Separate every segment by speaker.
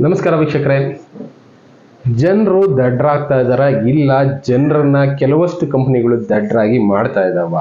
Speaker 1: ನಮಸ್ಕಾರ ವೀಕ್ಷಕರೇ. ಜನರು ದಡ್ರಾಗ್ತಾ ಇದ್ದಾರಾ ಇಲ್ಲ ಜನರನ್ನ ಕೆಲವಷ್ಟು ಕಂಪ್ನಿಗಳು ದಡ್ರಾಗಿ ಮಾಡ್ತಾ ಇದಾವ.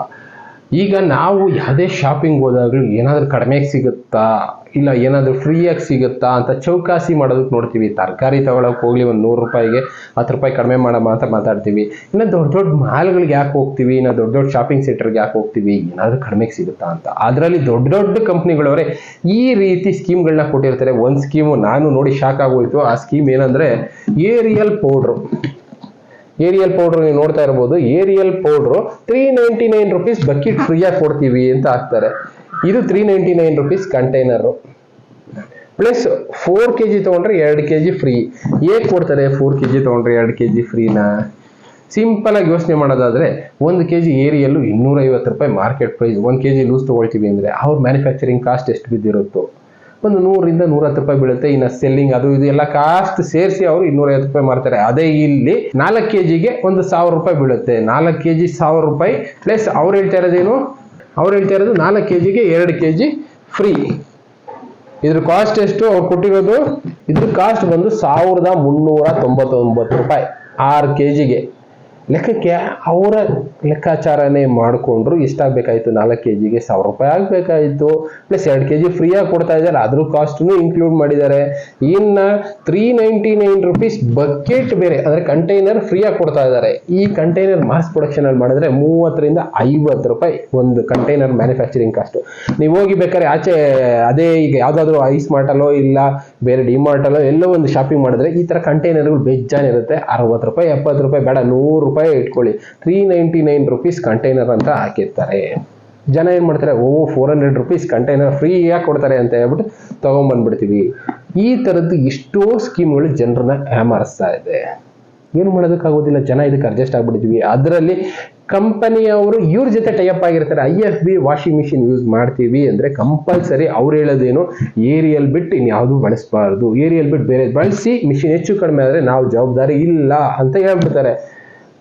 Speaker 1: ಈಗ ನಾವು ಯಾವುದೇ ಶಾಪಿಂಗ್ ಹೋದಾಗಲೂ ಏನಾದರೂ ಕಡಿಮೆಗೆ ಸಿಗುತ್ತಾ? ಇಲ್ಲ ಏನಾದರೂ ಫ್ರೀಯಾಗಿ ಸಿಗುತ್ತಾ ಅಂತ ಚೌಕಾಸಿ ಮಾಡೋದಕ್ಕೆ ನೋಡ್ತೀವಿ. ತರಕಾರಿ ತಗೊಳಕ್ಕೆ ಹೋಗಲಿ ಒಂದು ನೂರು ರೂಪಾಯಿಗೆ, ಹತ್ತು ರೂಪಾಯಿ ಕಡಿಮೆ ಮಾಡಮ್ಮ ಅಂತ ಮಾತಾಡ್ತೀವಿ. ಇನ್ನು ದೊಡ್ಡ ದೊಡ್ಡ ಮಾಲ್ಗಳಿಗೆ ಯಾಕೆ ಹೋಗ್ತೀವಿ? ಇನ್ನು ದೊಡ್ಡ ದೊಡ್ಡ ಶಾಪಿಂಗ್ ಸೆಂಟರ್ಗೆ ಯಾಕೆ ಹೋಗ್ತೀವಿ? ಏನಾದರೂ ಕಡಿಮೆಗೆ ಸಿಗುತ್ತಾ ಅಂತ. ಅದರಲ್ಲಿ ದೊಡ್ಡ ದೊಡ್ಡ ಕಂಪ್ನಿಗಳವರೇ ಈ ರೀತಿ ಸ್ಕೀಮ್ಗಳನ್ನ ಕೊಟ್ಟಿರ್ತಾರೆ. ಒಂದು ಸ್ಕೀಮು ನಾನು ನೋಡಿ ಶಾಕ್ ಆಗೋಯ್ತು. ಆ ಸ್ಕೀಮ್ ಏನಂದರೆ ಏರಿಯಲ್ ಪೌಡ್ರು. ಏರಿಯಲ್ ಪೌಡ್ರ್ ನೀವು ನೋಡ್ತಾ ಇರ್ಬೋದು. Ariel powder three ninety nine rupees bucket ಫ್ರೀಯಾಗಿ ಕೊಡ್ತೀವಿ ಅಂತ ಹಾಕ್ತಾರೆ. ಇದು three ninety nine rupees container plus four K G ತಗೊಂಡ್ರೆ ಎರಡು ಕೆ ಜಿ ಫ್ರೀ ಏಕ್ ಕೊಡ್ತಾರೆ ಫೋರ್ ಕೆ ಜಿ ತಗೊಂಡ್ರೆ ಎರಡು ಕೆ ಜಿ ಫ್ರೀನಾ ಸಿಂಪಲ್ ಆಗಿ ಯೋಚನೆ ಮಾಡೋದಾದ್ರೆ ಒಂದು ಕೆ ಜಿ ಏರಿಯಲ್ಲೂ ಇನ್ನೂರೈವತ್ತು ರೂಪಾಯಿ ಮಾರ್ಕೆಟ್ ಪ್ರೈಸ್ ಒಂದು ಕೆ ಜಿ ಲೂಸ್ ತಗೊಳ್ತೀವಿ ಅಂದರೆ ಅವ್ರ ಮ್ಯಾನುಫ್ಯಾಕ್ಚರಿಂಗ್ ಕಾಸ್ಟ್ ಎಷ್ಟು ಬಿದ್ದಿರುತ್ತೋ. ಒಂದು ನೂರರಿಂದ ನೂರತ್ತು ರೂಪಾಯಿ ಬೀಳುತ್ತೆ. ಇನ್ನು ಸೆಲ್ಲಿಂಗ್ ಅದು ಇದು ಎಲ್ಲ ಕಾಸ್ಟ್ ಸೇರಿಸಿ ಅವರು ಇನ್ನೂರೈವತ್ತು ರೂಪಾಯಿ ಮಾರ್ತಾರೆ. ಅದೇ ಇಲ್ಲಿ ನಾಲ್ಕು ಕೆ ಜಿಗೆ ಒಂದು ಸಾವಿರ ರೂಪಾಯಿ ಬೀಳುತ್ತೆ. ನಾಲ್ಕು ಕೆ ಜಿ ಸಾವಿರ ರೂಪಾಯಿ ಪ್ಲಸ್ ಅವ್ರು ಹೇಳ್ತಾ ಇರೋದೇನು ಅವ್ರು ಹೇಳ್ತಾ ಇರೋದು ನಾಲ್ಕು ಕೆ ಜಿಗೆ ಎರಡು ಕೆ ಜಿ ಫ್ರೀ ಇದ್ರ ಕಾಸ್ಟ್ ಎಷ್ಟು? ಅವ್ರು ಕೊಟ್ಟಿರೋದು? ಇದ್ರ ಕಾಸ್ಟ್ ಬಂದು ಸಾವಿರದ ಮುನ್ನೂರ ತೊಂಬತ್ತೊಂಬತ್ತು ರೂಪಾಯಿ. ಆರು ಕೆ ಜಿಗೆ ಲೆಕ್ಕಕ್ಕೆ ಅವರ ಲೆಕ್ಕಾಚಾರನೇ ಮಾಡಿಕೊಂಡ್ರು ಎಷ್ಟಾಗಬೇಕಾಯ್ತು? ನಾಲ್ಕು ಕೆ ಜಿಗೆ ಸಾವಿರ ರೂಪಾಯಿ ಆಗಬೇಕಾಯಿತು. ಪ್ಲಸ್ ಎರಡು ಕೆ ಜಿ ಫ್ರೀಯಾಗಿ ಕೊಡ್ತಾ ಇದ್ದಾರೆ. ಅದ್ರ ಕಾಸ್ಟ್ನು ಇನ್ಕ್ಲೂಡ್ ಮಾಡಿದ್ದಾರೆ. ಇನ್ನು three ninety nine rupees bucket ಬೇರೆ, ಅಂದರೆ ಕಂಟೈನರ್ ಫ್ರೀಯಾಗಿ ಕೊಡ್ತಾ ಇದ್ದಾರೆ. ಈ ಕಂಟೈನರ್ ಮಾಸ್ ಪ್ರೊಡಕ್ಷನಲ್ಲಿ ಮಾಡಿದ್ರೆ ಮೂವತ್ತರಿಂದ ಐವತ್ತು ರೂಪಾಯಿ ಒಂದು ಕಂಟೈನರ್ ಮ್ಯಾನುಫ್ಯಾಕ್ಚರಿಂಗ್ ಕಾಸ್ಟು ನೀವು ಹೋಗಿ ಬೇಕಾದ್ರೆ ಆಚೆ ಅದೇ ಈಗ ಯಾವುದಾದ್ರೂ ಐಸ್ ಮಾರ್ಟಲ್ಲೋ ಇಲ್ಲ ಬೇರೆ ಡಿ ಮಾರ್ಟಲ್ಲೋ ಎಲ್ಲೋ ಒಂದು ಶಾಪಿಂಗ್ ಮಾಡಿದ್ರೆ ಈ ಥರ ಕಂಟೈನರ್ಗಳು ಬೇಜಾನಿರುತ್ತೆ ಇರುತ್ತೆ. ಅರವತ್ತು ರೂಪಾಯಿ, ಎಪ್ಪತ್ತು ರೂಪಾಯಿ, ಬೇಡ, ನೂರು ಇಟ್ಕೊಳ್ಳಿ. Three ninety nine rupees container ಅಂತ ಹಾಕಿರ್ತಾರೆ. ಜನ ಏನು ಮಾಡ್ತಾರೆ, ಓ ಫೋರ್ ಹಂಡ್ರೆಡ್ ರುಪೀಸ್ ಕಂಟೈನರ್ ಫ್ರೀಯಾಗಿ ಕೊಡ್ತಾರೆ ಅಂತ ಹೇಳ್ಬಿಟ್ಟು ತೊಗೊಂಬಂದ್ಬಿಡ್ತೀವಿ. ಈ ಥರದ್ದು ಎಷ್ಟೋ ಸ್ಕೀಮ್ಗಳು ಜನರನ್ನ ಹ್ಯಾಮರಿಸ್ತಾ ಇದೆ. ಏನು ಮಾಡೋದಕ್ಕಾಗೋದಿಲ್ಲ, ಜನ ಇದಕ್ಕೆ ಅಡ್ಜಸ್ಟ್ ಆಗ್ಬಿಡ್ತೀವಿ ಅದರಲ್ಲಿ ಕಂಪನಿಯವರು ಇವ್ರ ಜೊತೆ ಟೈಅಪ್ ಆಗಿರ್ತಾರೆ. I F B washing machine use ಮಾಡ್ತೀವಿ ಅಂದರೆ ಕಂಪಲ್ಸರಿ ಅವ್ರು ಹೇಳೋದೇನು, ಏರಿಯಲ್ ಬಿಟ್ಟು ಇನ್ಯಾವುದೂ ಬಳಸಬಾರ್ದು. ಏರಿಯಲ್ ಬಿಟ್ಟು ಬೇರೆ, ಬಳಸಿ ಮಿಷಿನ್ ಹೆಚ್ಚು ಕಡಿಮೆ ಆದರೆ ನಾವು ಜವಾಬ್ದಾರಿ ಇಲ್ಲ ಅಂತ ಹೇಳ್ಬಿಡ್ತಾರೆ.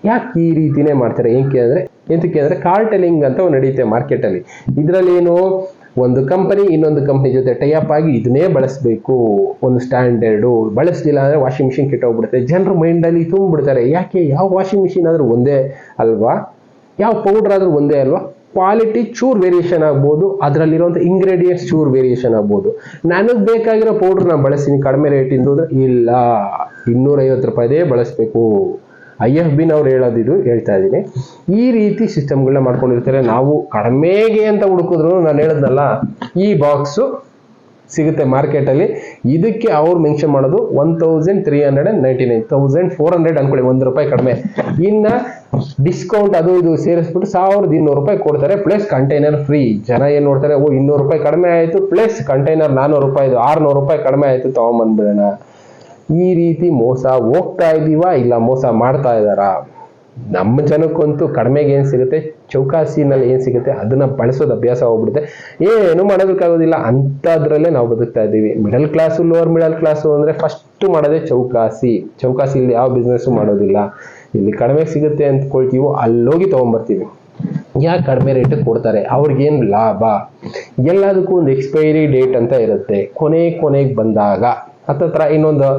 Speaker 1: ಯಾಕೆ ಈ ರೀತಿನೇ ಮಾಡ್ತಾರೆ? ಏನಕ್ಕೆ ಅಂದರೆ ಎಂತಕ್ಕೆ ಅಂದರೆ ಕಾರ್ಟೆಲಿಂಗ್ ಅಂತ ನಡೆಯುತ್ತೆ ಮಾರ್ಕೆಟಲ್ಲಿ ಇದರಲ್ಲಿ ಏನು ಒಂದು ಕಂಪನಿ ಇನ್ನೊಂದು ಕಂಪನಿ ಜೊತೆ ಟೈಅಪ್ ಆಗಿ ಇದನ್ನೇ ಬಳಸಬೇಕು. ಒಂದು ಸ್ಟ್ಯಾಂಡರ್ಡು ಬಳಸಲಿಲ್ಲ ಅಂದರೆ ವಾಷಿಂಗ್ ಮಿಷಿನ್ ಕೆಟ್ಟೋಗ್ಬಿಡುತ್ತೆ. ಜನರ ಮೈಂಡಲ್ಲಿ ತುಂಬಿಡ್ತಾರೆ ಯಾಕೆ? ಯಾವ ವಾಷಿಂಗ್ ಮಿಷಿನ್ ಆದರೂ ಒಂದೇ ಅಲ್ವಾ? ಯಾವ ಪೌಡ್ರ್ ಆದರೂ ಒಂದೇ ಅಲ್ವಾ? ಕ್ವಾಲಿಟಿ ಚೂರ್ ವೇರಿಯೇಷನ್ ಆಗ್ಬೋದು. ಅದರಲ್ಲಿರುವಂಥ ಇಂಗ್ರೀಡಿಯೆಂಟ್ಸ್ ಚೂರ್ ವೇರಿಯೇಷನ್ ಆಗ್ಬೋದು. ನನಗೆ ಬೇಕಾಗಿರೋ ಪೌಡ್ರ್ ನಾನು ಬಳಸ್ತೀನಿ. ಕಡಿಮೆ ರೇಟಿಂದು ಇಲ್ಲ. ಇನ್ನೂರೈವತ್ತು ರೂಪಾಯಿದೇ ಬಳಸಬೇಕು. ಐ ಎಫ್ ಬಿನ ಅವ್ರು ಹೇಳೋದಿದು ಹೇಳ್ತಾ ಇದ್ದೀನಿ. ಈ ರೀತಿ ಸಿಸ್ಟಮ್ಗಳನ್ನ ಮಾಡ್ಕೊಂಡಿರ್ತಾರೆ. ನಾವು ಕಡಿಮೆಗೆ ಅಂತ ಹುಡುಕಿದ್ರು ನಾನು ಹೇಳಿದ್ನಲ್ಲ, ಈ ಬಾಕ್ಸು ಸಿಗುತ್ತೆ ಮಾರ್ಕೆಟಲ್ಲಿ ಇದಕ್ಕೆ ಅವ್ರು ಮೆನ್ಷನ್ ಮಾಡೋದು one thousand three hundred and ninety nine thousand four hundred ಅನ್ಕೊಳ್ಳಿ, ಒಂದು ರೂಪಾಯಿ ಕಡಿಮೆ. ಇನ್ನು ಡಿಸ್ಕೌಂಟ್ ಅದು ಇದು ಸೇರಿಸ್ಬಿಟ್ಟು ಸಾವಿರದ ಇನ್ನೂರು ರೂಪಾಯಿ ಕೊಡ್ತಾರೆ ಪ್ಲಸ್ ಕಂಟೈನರ್ ಫ್ರೀ ಜನ ಏನು ನೋಡ್ತಾರೆ, ಓ, ಇನ್ನೂರು ರೂಪಾಯಿ ಕಡಿಮೆ ಆಯಿತು ಪ್ಲಸ್ ಕಂಟೈನರ್ ನಾನ್ನೂರು ರೂಪಾಯಿದು ಆರುನೂರು ರೂಪಾಯಿ ಕಡಿಮೆ ಆಯಿತು, ತೊಗೊಂಬಂದ್ಬಿಡೋಣ. ಈ ರೀತಿ ಮೋಸ ಹೋಗ್ತಾ ಇದ್ದೀವಾ ಇಲ್ಲ ಮೋಸ ಮಾಡ್ತಾ ಇದ್ದಾರಾ? ನಮ್ಮ ಜನಕ್ಕಂತೂ ಕಡಿಮೆಗೆ ಏನು ಸಿಗುತ್ತೆ? ಚೌಕಾಸಿನಲ್ಲಿ ಏನು ಸಿಗುತ್ತೆ? ಅದನ್ನ ಬಳಸೋದು ಅಭ್ಯಾಸ ಹೋಗ್ಬಿಡುತ್ತೆ. ಏನು ಮಾಡೋದಕ್ಕಾಗೋದಿಲ್ಲ. ಅಂಥದ್ರಲ್ಲೇ ನಾವು ಬದುಕ್ತಾ ಇದ್ದೀವಿ. Middle class lower middle class ಅಂದರೆ ಫಸ್ಟ್ ಮಾಡೋದೇ ಚೌಕಾಸಿ. ಚೌಕಾಸಿ ಇಲ್ಲಿ ಯಾವ ಬಿಸ್ನೆಸ್ಸು ಮಾಡೋದಿಲ್ಲ. ಇಲ್ಲಿ ಕಡಿಮೆ ಸಿಗುತ್ತೆ ಅಂದ್ಕೊಳ್ತೀವೋ ಅಲ್ಲೋಗಿ ತೊಗೊಂಬರ್ತೀವಿ. ಯಾಕೆ ಕಡಿಮೆ ರೇಟಿಗೆ ಕೊಡ್ತಾರೆ? ಅವ್ರಿಗೇನು ಲಾಭ? ಎಲ್ಲದಕ್ಕೂ ಒಂದು ಎಕ್ಸ್ಪೈರಿ ಡೇಟ್ ಅಂತ ಇರುತ್ತೆ. ಕೊನೆ ಕೊನೆಗೆ ಬಂದಾಗ. ಹತ್ತತ್ರ ಇನ್ನೊಂದು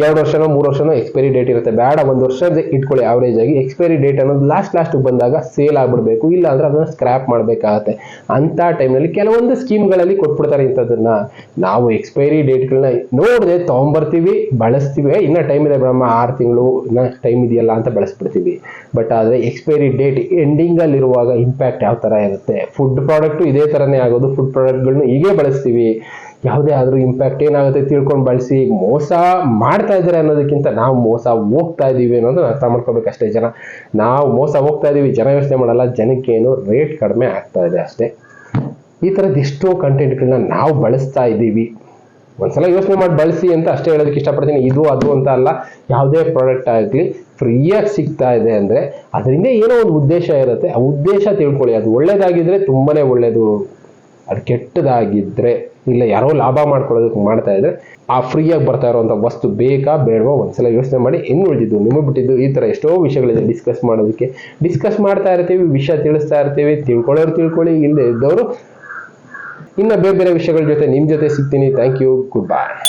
Speaker 1: ಎರಡು ವರ್ಷನೋ ಮೂರು ವರ್ಷನೋ ಎಕ್ಸ್ಪೈರಿ ಡೇಟ್ ಇರುತ್ತೆ. ಬೇಡ, ಒಂದು ವರ್ಷ ಇಟ್ಕೊಳ್ಳಿ ಅವರೇಜ್ ಆಗಿ. ಎಕ್ಸ್ಪೈರಿ ಡೇಟ್ ಅನ್ನೋದು ಲಾಸ್ಟ್ ಲಾಸ್ಟ್ ಬಂದಾಗ ಸೇಲ್ ಆಗಿಬಿಡಬೇಕು. ಇಲ್ಲ ಅಂದ್ರೆ ಅದನ್ನ ಸ್ಕ್ರ್ಯಾಪ್ ಮಾಡಬೇಕಾಗತ್ತೆ. ಅಂತ ಟೈಮ್ನಲ್ಲಿ ಕೆಲವೊಂದು ಸ್ಕೀಮ್ಗಳಲ್ಲಿ ಕೊಟ್ಬಿಡ್ತಾರೆ ಇಂಥದ್ದನ್ನ. ನಾವು ಎಕ್ಸ್ಪೈರಿ ಡೇಟ್ಗಳನ್ನ ನೋಡದೆ ತೊಗೊಂಬರ್ತೀವಿ, ಬಳಸ್ತೀವಿ. ಇನ್ನ ಟೈಮ್ ಇದೆ ಬ್ರಹ್ಮ, ಆರು ತಿಂಗಳು, ಇನ್ನೂ ಟೈಮ್ ಇದೆಯಲ್ಲ ಅಂತ ಬಳಸ್ಬಿಡ್ತೀವಿ. ಬಟ್ ಆದರೆ ಎಕ್ಸ್ಪೈರಿ ಡೇಟ್ ಎಂಡಿಂಗಲ್ಲಿರುವಾಗ ಇಂಪ್ಯಾಕ್ಟ್ ಯಾವ ಥರ ಇರುತ್ತೆ? ಫುಡ್ ಪ್ರಾಡಕ್ಟು ಇದೇ ಥರನೇ ಆಗೋದು. ಫುಡ್ ಪ್ರಾಡಕ್ಟ್ಗಳನ್ನ ಹೀಗೆ ಬಳಸ್ತೀವಿ. ಯಾವುದೇ ಆದರೂ ಇಂಪ್ಯಾಕ್ಟ್ ಏನಾಗುತ್ತೆ ತಿಳ್ಕೊಂಡು ಬಳಸಿ ಮೋಸ ಮಾಡ್ತಾ ಇದ್ದಾರೆ ಅನ್ನೋದಕ್ಕಿಂತ ನಾವು ಮೋಸ ಹೋಗ್ತಾ ಇದ್ದೀವಿ ಅನ್ನೋದು ಅರ್ಥ ಮಾಡ್ಕೋಬೇಕಷ್ಟೇ ಜನ. ನಾವು ಮೋಸ ಹೋಗ್ತಾ ಇದ್ದೀವಿ ಜನ ಯೋಚನೆ ಮಾಡಲ್ಲ ಜನಕ್ಕೇನು ರೇಟ್ ಕಡಿಮೆ ಆಗ್ತಾ ಇದೆ ಅಷ್ಟೇ. ಈ ಥರದ್ದು ಎಷ್ಟೋ ಕಂಟೆಂಟ್ಗಳನ್ನ ನಾವು ಬಳಸ್ತಾ ಇದ್ದೀವಿ ಒಂದ್ಸಲ ಯೋಚನೆ ಮಾಡಿ ಬಳಸಿ ಅಂತ ಅಷ್ಟೇ ಹೇಳೋದಕ್ಕೆ ಇಷ್ಟಪಡ್ತೀನಿ. ಇದು, ಅದು ಅಂತ ಅಲ್ಲ, ಯಾವುದೇ ಪ್ರಾಡಕ್ಟ್ ಆಗಲಿ ಫ್ರೀಯಾಗಿ ಸಿಗ್ತಾ ಇದೆ ಅಂದರೆ ಅದರಿಂದ ಏನೋ ಒಂದು ಉದ್ದೇಶ ಇರುತ್ತೆ. ಆ ಉದ್ದೇಶ ತಿಳ್ಕೊಳ್ಳಿ. ಅದು ಒಳ್ಳೇದಾಗಿದ್ರೆ ತುಂಬಾ ಒಳ್ಳೆಯದು ಅದು ಕೆಟ್ಟದಾಗಿದ್ರೆ ಇಲ್ಲ, ಯಾರೋ ಲಾಭ ಮಾಡ್ಕೊಳ್ಳೋದಕ್ಕೆ ಮಾಡ್ತಾ ಇದ್ರೆ ಆ ಫ್ರೀಯಾಗಿ ಬರ್ತಾ ಇರುವಂಥ ವಸ್ತು ಬೇಕಾ ಬೇಡವಾ ಒಂದ್ಸಲ ಯೋಚನೆ ಮಾಡಿ ಹೆಂಗ್ ಉಳಿದಿದ್ದು? ನಿಮಗೆ ಬಿಟ್ಟಿದ್ದು ಈ ಥರ ಎಷ್ಟೋ ವಿಷಯಗಳಿದೆ ಡಿಸ್ಕಸ್ ಮಾಡೋದಕ್ಕೆ. ಡಿಸ್ಕಸ್ ಮಾಡ್ತಾ ಇರ್ತೀವಿ, ವಿಷಯ ತಿಳಿಸ್ತಾ ಇರ್ತೀವಿ, ತಿಳ್ಕೊಳ್ಳೋರು ತಿಳ್ಕೊಳ್ಳಿ ಇಲ್ಲದೆ ಇದ್ದವರು ಇನ್ನು ಬೇರೆ ಬೇರೆ ವಿಷಯಗಳ ಜೊತೆ ನಿಮ್ಮ ಜೊತೆ ಸಿಗ್ತೀನಿ. Thank you good bye